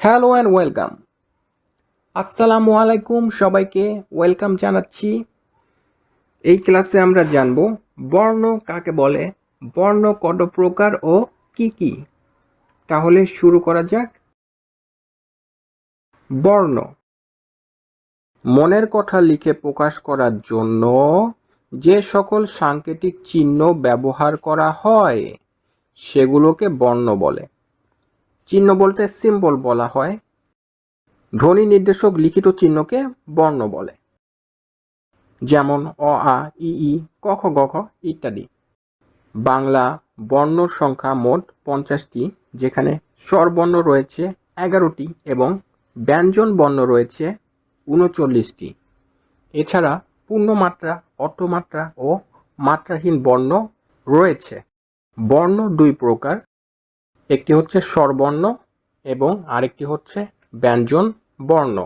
Hello and welcome আসসালামু আলাইকুম সবাইকে ওয়েলকাম জানাচ্ছি। এই ক্লাসে আমরা জানব, বর্ণ কাকে বলে, বর্ণ কত প্রকার ও কি কি? তাহলে শুরু করা যাক। বর্ণ। মনের কথা লিখে প্রকাশ করার জন্য যে সকল সাংকেতিক চিহ্ন ব্যবহার করা হয়, সেগুলোকে বর্ণ বলে। চিহ্ন বলতে সিম্বল বলা হয়। ধ্বনি নির্দেশক লিখিত চিহ্নকে বর্ণ বলে। যেমন অ, আ, ই ই, ক, খ, গ, ঘ ইত্যাদি। বাংলা বর্ণ সংখ্যা মোট পঞ্চাশটি, যেখানে স্বরবর্ণ রয়েছে এগারোটি এবং ব্যঞ্জন বর্ণ রয়েছে উনচল্লিশটি। এছাড়া পূর্ণমাত্রা অর্ধমাত্রা ও মাত্রাহীন বর্ণ রয়েছে। বর্ণ দুই প্রকার একটি হচ্ছে স্বরবর্ণ এবং আরেকটি হচ্ছে ব্যঞ্জন বর্ণ।